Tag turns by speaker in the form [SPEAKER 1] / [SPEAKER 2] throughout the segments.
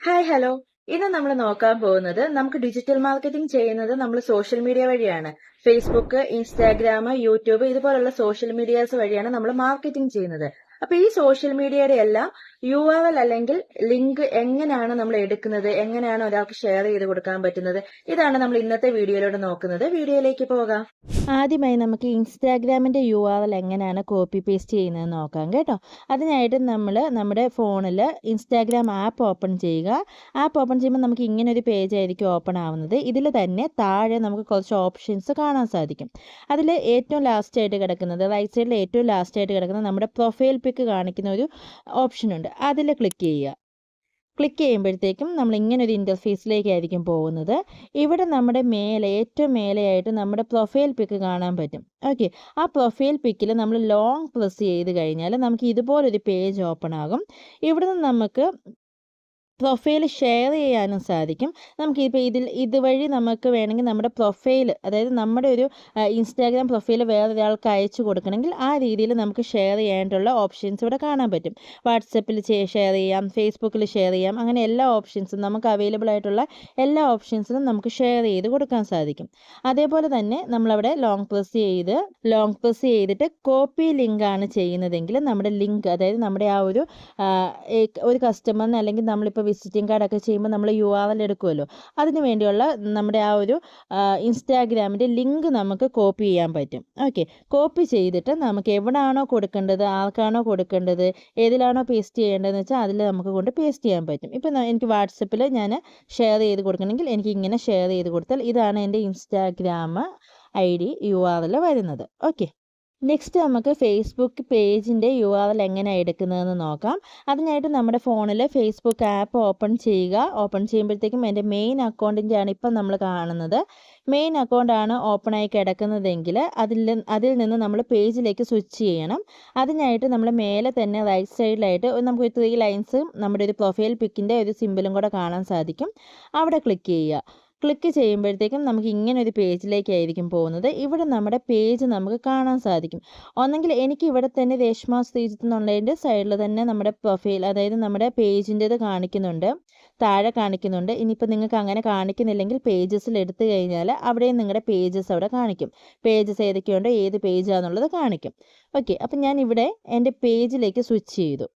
[SPEAKER 1] Hi hello ഇന്ന് നമ്മൾ നോക്കാൻ പോകുന്നത് നമുക്ക് ഡിജിറ്റൽ മാർക്കറ്റിംഗ് ചെയ്യുന്നത് നമ്മൾ സോഷ്യൽ മീഡിയ വഴിയാണ്. ഫേസ്ബുക്ക് ഇൻസ്റ്റാഗ്രാം യൂട്യൂബ് ഇതുപോലുള്ള സോഷ്യൽ മീഡിയാസ് വഴിയാണ് നമ്മൾ മാർക്കറ്റിംഗ് ചെയ്യുന്നത്. അപ്പൊ ഈ സോഷ്യൽ മീഡിയയുടെ എല്ലാം യു ആർ എൽ അല്ലെങ്കിൽ ലിങ്ക് എങ്ങനെയാണ് നമ്മൾ എടുക്കുന്നത്? എങ്ങനെയാണ് ഒരാൾക്ക് ഷെയർ ചെയ്ത് കൊടുക്കാൻ പറ്റുന്നത്? ഇതാണ് നമ്മൾ ഇന്നത്തെ വീഡിയോയിലൂടെ നോക്കുന്നത്. വീഡിയോയിലേക്ക് പോകാം. ആദ്യമായി നമുക്ക് ഇൻസ്റ്റാഗ്രാമിന്റെ യു ആർ എൽ എങ്ങനെയാണ് കോപ്പി പേസ്റ്റ് ചെയ്യുന്നത് നോക്കാം കേട്ടോ. അതിനായിട്ട് നമ്മൾ നമ്മുടെ ഫോണിൽ ഇൻസ്റ്റാഗ്രാം ആപ്പ് ഓപ്പൺ ചെയ്യുക. ആപ്പ് ഓപ്പൺ ചെയ്യുമ്പോൾ നമുക്ക് ഇങ്ങനെ ഒരു പേജ് ആയിരിക്കും ഓപ്പൺ ആവുന്നത്. ഇതിൽ തന്നെ താഴെ നമുക്ക് കുറച്ച് ഓപ്ഷൻസ് കാണാൻ സാധിക്കും. അതിൽ ഏറ്റവും ലാസ്റ്റ് ആയിട്ട് കിടക്കുന്നത് റൈറ്റ് സൈഡിൽ ഏറ്റവും ലാസ്റ്റ് ആയിട്ട് കിടക്കുന്നത് നമ്മുടെ പ്രൊഫൈൽ പിക്ക് കാണിക്കുന്ന ഒരു ഓപ്ഷൻ ഉണ്ട്. അതിൽ ക്ലിക്ക് ചെയ്യുക. ക്ലിക്ക് ചെയ്യുമ്പോഴത്തേക്കും നമ്മൾ ഇങ്ങനെ ഒരു ഇന്റർഫേസിലേക്കായിരിക്കും പോകുന്നത്. ഇവിടെ നമ്മുടെ മേലെ ഏറ്റവും മേലെയായിട്ട് നമ്മുടെ പ്രൊഫൈൽ പിക്ക് കാണാൻ പറ്റും. ഓക്കെ ആ പ്രൊഫൈൽ പിക്കിൽ നമ്മൾ ലോങ് പ്രസ് ചെയ്ത് കഴിഞ്ഞാൽ നമുക്ക് ഇതുപോലൊരു പേജ് ഓപ്പൺ ആകും. ഇവിടുന്ന് നമുക്ക് പ്രൊഫൈൽ ഷെയർ ചെയ്യാനും സാധിക്കും. നമുക്ക് ഇപ്പോൾ ഇതിൽ ഇതുവഴി നമുക്ക് വേണമെങ്കിൽ നമ്മുടെ പ്രൊഫൈൽ അതായത് നമ്മുടെ ഒരു ഇൻസ്റ്റാഗ്രാം പ്രൊഫൈൽ വേറൊരാൾക്ക് അയച്ചു കൊടുക്കണമെങ്കിൽ ആ രീതിയിൽ നമുക്ക് ഷെയർ ചെയ്യാനായിട്ടുള്ള ഓപ്ഷൻസ് ഇവിടെ കാണാൻ പറ്റും. വാട്സപ്പിൽ ഷെയർ ചെയ്യാം ഫേസ്ബുക്കിൽ ഷെയർ ചെയ്യാം അങ്ങനെ എല്ലാ ഓപ്ഷൻസും നമുക്ക് അവൈലബിൾ ആയിട്ടുള്ള എല്ലാ ഓപ്ഷൻസിനും നമുക്ക് ഷെയർ ചെയ്ത് കൊടുക്കാൻ സാധിക്കും. അതേപോലെ തന്നെ നമ്മളവിടെ ലോങ് പ്രസ് ചെയ്ത് ലോങ് പ്രസ് ചെയ്തിട്ട് കോപ്പി ലിങ്ക് ആണ് ചെയ്യുന്നതെങ്കിൽ നമ്മുടെ ലിങ്ക് അതായത് നമ്മുടെ ആ ഒരു ഒരു കസ്റ്റമറിന് അല്ലെങ്കിൽ നമ്മളിപ്പോൾ വിസിറ്റിംഗ് കാർഡൊക്കെ ചെയ്യുമ്പോൾ നമ്മൾ യു ആർ എൽ എടുക്കുമല്ലോ അതിന് വേണ്ടിയുള്ള നമ്മുടെ ആ ഒരു ഇൻസ്റ്റാഗ്രാമിന്റെ ലിങ്ക് നമുക്ക് കോപ്പി ചെയ്യാൻ പറ്റും. ഓക്കെ കോപ്പി ചെയ്തിട്ട് നമുക്ക് എവിടെയാണോ കൊടുക്കേണ്ടത് ആർക്കാണോ കൊടുക്കേണ്ടത് ഏതിലാണോ പേസ്റ്റ് ചെയ്യേണ്ടതെന്ന് വെച്ചാൽ അതിൽ നമുക്ക് കൊണ്ട് പേസ്റ്റ് ചെയ്യാൻ പറ്റും. ഇപ്പം എനിക്ക് വാട്സപ്പിൽ ഞാൻ ഷെയർ ചെയ്ത് കൊടുക്കണമെങ്കിൽ എനിക്ക് ഇങ്ങനെ ഷെയർ ചെയ്ത് കൊടുത്താൽ ഇതാണ് എന്റെ Instagram I D U R L വരുന്നത്. ഓക്കെ നെക്സ്റ്റ് നമുക്ക് ഫേസ്ബുക്ക് പേജിന്റെ യു ആർ എൽ എങ്ങനെയാണ് എടുക്കുന്നതെന്ന് നോക്കാം. അതിനായിട്ട് നമ്മുടെ ഫോണിൽ ഫേസ്ബുക്ക് ആപ്പ് ഓപ്പൺ ചെയ്യുക. ഓപ്പൺ ചെയ്യുമ്പോഴത്തേക്കും എന്റെ മെയിൻ അക്കൗണ്ടിന്റെ ആണ് ഇപ്പം നമ്മൾ കാണുന്നത്. മെയിൻ അക്കൗണ്ടാണ് ഓപ്പൺ ആയി കിടക്കുന്നതെങ്കിൽ അതിൽ അതിൽ നിന്ന് നമ്മൾ പേജിലേക്ക് സ്വിച്ച് ചെയ്യണം. അതിനായിട്ട് നമ്മൾ മേലെ തന്നെ റൈറ്റ് സൈഡിലായിട്ട് നമുക്ക് ത്രീ ലൈൻസും നമ്മുടെ ഒരു പ്രൊഫൈൽ പിക്കിന്റെ ഒരു സിമ്പിളും കൂടെ കാണാൻ സാധിക്കും. അവിടെ ക്ലിക്ക് ചെയ്യുക. ക്ലിക്ക് ചെയ്യുമ്പോഴത്തേക്കും നമുക്ക് ഇങ്ങനെ ഒരു പേജിലേക്കായിരിക്കും പോകുന്നത്. ഇവിടെ നമ്മുടെ പേജ് നമുക്ക് കാണാൻ സാധിക്കും. ഒന്നെങ്കിൽ എനിക്ക് ഇവിടെ തന്നെ രേഷ്മ ശ്രീജിത്ത് എന്നുള്ളതിന്റെ സൈഡിൽ തന്നെ നമ്മുടെ പ്രൊഫൈൽ അതായത് നമ്മുടെ പേജിന്റേത് കാണിക്കുന്നുണ്ട്. താഴെ കാണിക്കുന്നുണ്ട്. ഇനിയിപ്പോൾ നിങ്ങൾക്ക് അങ്ങനെ കാണിക്കുന്നില്ലെങ്കിൽ പേജസിൽ എടുത്തു കഴിഞ്ഞാൽ അവിടെയും നിങ്ങളുടെ പേജസ് അവിടെ കാണിക്കും. പേജസ് ഏതൊക്കെയുണ്ടോ ഏത് പേജാന്നുള്ളത് കാണിക്കും. ഓക്കെ അപ്പം ഞാൻ ഇവിടെ എന്റെ പേജിലേക്ക് സ്വിച്ച് ചെയ്തു.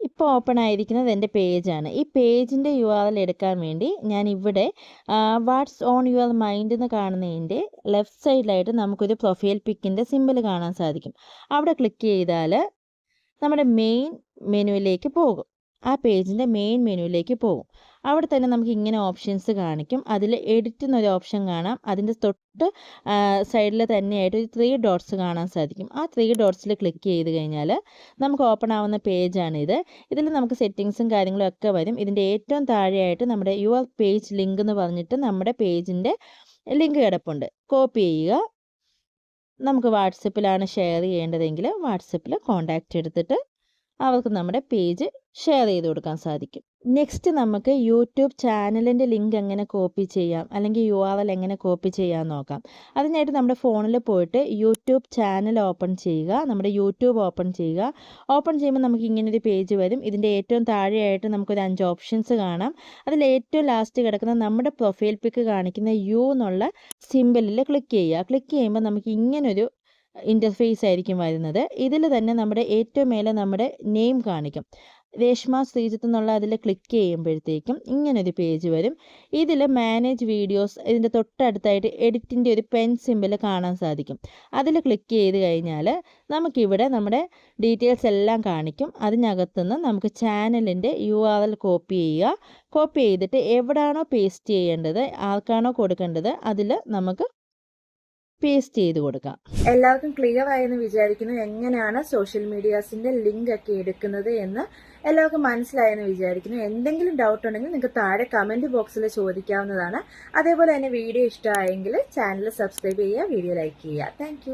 [SPEAKER 1] ഇപ്പോൾ ഓപ്പൺ ആയിരിക്കുന്നത് എന്റെ പേജാണ് ഈ പേജിന്റെ യു ആർ എൽ എടുക്കാൻ വേണ്ടി ഞാൻ ഇവിടെ വാട്ട്സ് ഓൺ യുവർ മൈൻഡ് എന്ന് കാണുന്നതിന്റെ ലെഫ്റ്റ് സൈഡിലായിട്ട് നമുക്കൊരു പ്രൊഫൈൽ പിക്കിന്റെ സിമ്പിൾ കാണാൻ സാധിക്കും. അവിടെ ക്ലിക്ക് ചെയ്താൽ നമ്മുടെ മെയിൻ മെനുവിലേക്ക് പോകും. ആ പേജിന്റെ മെയിൻ മെനുവിലേക്ക് പോകും. അവിടെ തന്നെ നമുക്ക് ഇങ്ങനെ ഓപ്ഷൻസ് കാണിക്കും. അതിൽ എഡിറ്റ് എന്നൊരു ഓപ്ഷൻ കാണാം. അതിന്റെ തൊട്ട് സൈഡിൽ തന്നെയായിട്ട് ഒരു ത്രീ ഡോട്ട്സ് കാണാൻ സാധിക്കും. ആ ത്രീ ഡോട്ട്സിൽ ക്ലിക്ക് ചെയ്ത് കഴിഞ്ഞാൽ നമുക്ക് ഓപ്പൺ ആവുന്ന പേജാണിത്. ഇതിൽ നമുക്ക് സെറ്റിങ്സും കാര്യങ്ങളും ഒക്കെ വരും. ഇതിന്റെ ഏറ്റവും താഴെയായിട്ട് നമ്മുടെ യുവർ പേജ് ലിങ്ക് എന്ന് പറഞ്ഞിട്ട് നമ്മുടെ പേജിന്റെ ലിങ്ക് കിടപ്പുണ്ട്. കോപ്പി ചെയ്യുക. നമുക്ക് വാട്സപ്പിലാണ് ഷെയർ ചെയ്യേണ്ടതെങ്കിൽ വാട്സപ്പിൽ കോൺടാക്റ്റ് എടുത്തിട്ട് അവർക്ക് നമ്മുടെ പേജ് ഷെയർ ചെയ്ത് കൊടുക്കാൻ സാധിക്കും. നെക്സ്റ്റ് നമുക്ക് യൂട്യൂബ് ചാനലിന്റെ ലിങ്ക് എങ്ങനെ കോപ്പി ചെയ്യാം? അല്ലെങ്കിൽ യു ആർ എൽ എങ്ങനെ കോപ്പി ചെയ്യാം നോക്കാം. അതിനായിട്ട് നമ്മുടെ ഫോണിൽ പോയിട്ട് യൂട്യൂബ് ചാനൽ ഓപ്പൺ ചെയ്യുക. നമ്മുടെ യൂട്യൂബ് ഓപ്പൺ ചെയ്യുക. ഓപ്പൺ ചെയ്യുമ്പോൾ നമുക്ക് ഇങ്ങനൊരു പേജ് വരും. ഇതിന്റെ ഏറ്റവും താഴെയായിട്ട് നമുക്കൊരു അഞ്ച് ഓപ്ഷൻസ് കാണാം. അതിൽ ഏറ്റവും ലാസ്റ്റ് കിടക്കുന്ന നമ്മുടെ പ്രൊഫൈൽ പിക്ക് കാണിക്കുന്ന യു എന്നുള്ള സിമ്പിളിൽ ക്ലിക്ക് ചെയ്യുക. ക്ലിക്ക് ചെയ്യുമ്പോൾ നമുക്ക് ഇങ്ങനൊരു ഇന്റർഫേസ് ആയിരിക്കും വരുന്നത്. ഇതിൽ തന്നെ നമ്മുടെ ഏറ്റവും മേലെ നമ്മുടെ നെയിം കാണിക്കും. രേഷ്മ ശ്രീജിത്ത് എന്നുള്ള അതിൽ ക്ലിക്ക് ചെയ്യുമ്പോഴത്തേക്കും ഇങ്ങനൊരു പേജ് വരും. ഇതിൽ മാനേജ് വീഡിയോസ് ഇതിന്റെ തൊട്ടടുത്തായിട്ട് എഡിറ്റിന്റെ ഒരു പെൻ സിമ്പിൾ കാണാൻ സാധിക്കും. അതിൽ ക്ലിക്ക് ചെയ്ത് കഴിഞ്ഞാൽ നമുക്കിവിടെ നമ്മുടെ ഡീറ്റെയിൽസ് എല്ലാം കാണിക്കും. അതിനകത്തുനിന്ന് നമുക്ക് ചാനലിന്റെ യു ആർ എൽ കോപ്പി ചെയ്യുക. കോപ്പി ചെയ്തിട്ട് എവിടാണോ പേസ്റ്റ് ചെയ്യേണ്ടത് ആർക്കാണോ കൊടുക്കേണ്ടത് അതിൽ നമുക്ക് പേസ്റ്റ് ചെയ്ത് കൊടുക്കാം. എല്ലാവർക്കും ക്ലിയർ ആയെന്ന് വിചാരിക്കുന്നു. എങ്ങനെയാണ് സോഷ്യൽ മീഡിയാസിന്റെ ലിങ്ക് ഒക്കെ എടുക്കുന്നത് എന്ന് എല്ലാവർക്കും മനസ്സിലായെന്ന് വിചാരിക്കുന്നു. എന്തെങ്കിലും ഡൗട്ട് ഉണ്ടെങ്കിൽ നിങ്ങൾക്ക് താഴെ കമന്റ് ബോക്സിൽ ചോദിക്കാവുന്നതാണ്. അതേപോലെ തന്നെ വീഡിയോ ഇഷ്ടമായെങ്കിൽ ചാനൽ സബ്സ്ക്രൈബ് ചെയ്യുക വീഡിയോ ലൈക്ക് ചെയ്യുക. താങ്ക്